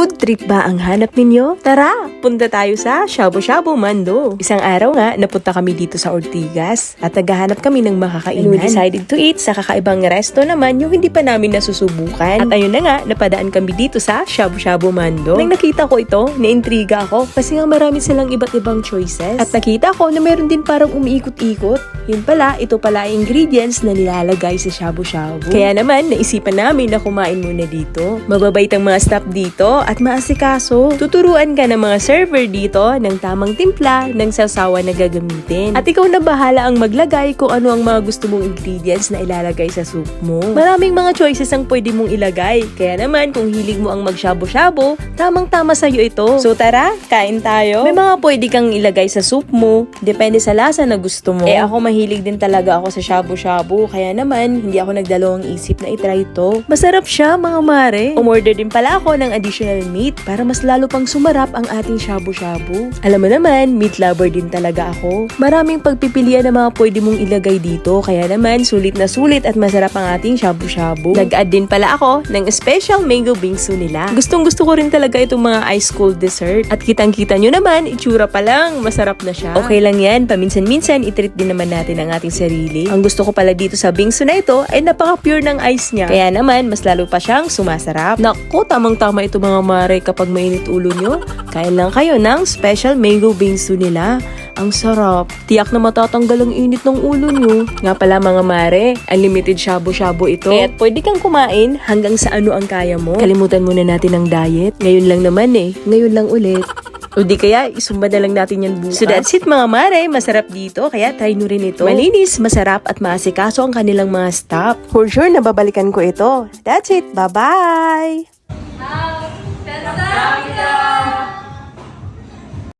Food trip ba ang hanap ninyo? Tara, punta tayo sa Shabu Shabu Mando. Isang araw nga, napunta kami dito sa Ortigas at naghahanap kami ng makakainan. And we decided to eat sa kakaibang resto naman yung hindi pa namin nasusubukan. At ayun na nga, napadaan kami dito sa Shabu Shabu Mando. Nang nakita ko ito, naintriga ako kasi nga marami silang iba't ibang choices. At nakita ko na meron din parang umiikot-ikot. Yun pala, ito pala ay ingredients na nilalagay sa Shabu Shabu. Kaya naman, naisipan namin na kumain muna dito. Mababait ang mga staff dito at maasikaso. Tuturuan ka ng mga server dito ng tamang timpla ng sasawa na gagamitin. At ikaw na bahala ang maglagay kung ano ang mga gusto mong ingredients na ilalagay sa soup mo. Maraming mga choices ang pwede mong ilagay. Kaya naman, kung hilig mo ang magshabu-shabu, tamang-tama sa'yo ito. So tara, kain tayo. May mga pwede kang ilagay sa soup mo. Depende sa lasa na gusto mo. Eh ako mahilig din talaga ako sa shabu-shabu. Kaya naman, hindi ako nagdalawang isip na itry ito. Masarap siya, mga mare. Umorder din pala ako ng additional meat para mas lalo pang sumarap ang ating shabu-shabu. Alam mo naman, meat lover din talaga ako. Maraming pagpipilian na mga pwede mong ilagay dito. Kaya naman, sulit na sulit at masarap ang ating shabu-shabu. Nag-add din pala ako ng special mango bingsu nila. Gustong gusto ko rin talaga itong mga ice cold dessert. At kitang-kita nyo naman, itsura pa lang, masarap na siya. Okay lang yan, paminsan-minsan itreat din naman natin ang ating sarili. Ang gusto ko pala dito sa bingsu na ito ay napaka-pure ng ice niya. Kaya naman, mas lalo pa siyang sumasarap. Naku, tamang-tama ito mga mare kapag mainit ulo nyo. Kain lang kayo ng special mango bingsu nila. Ang sarap. Tiyak na matatanggal ang init ng ulo nyo. Nga pala mga mare, unlimited shabu-shabu ito. Kaya pwede kang kumain hanggang sa ano ang kaya mo. Kalimutan muna natin ang diet. Ngayon lang naman eh. Ngayon lang ulit. O di kaya, isumba na lang natin yan bukas. So that's it mga mare, masarap dito, kaya try nyo rin ito. Malinis, masarap at maasikaso ang kanilang mga staff. For sure, nababalikan ko ito. That's it, bye-bye!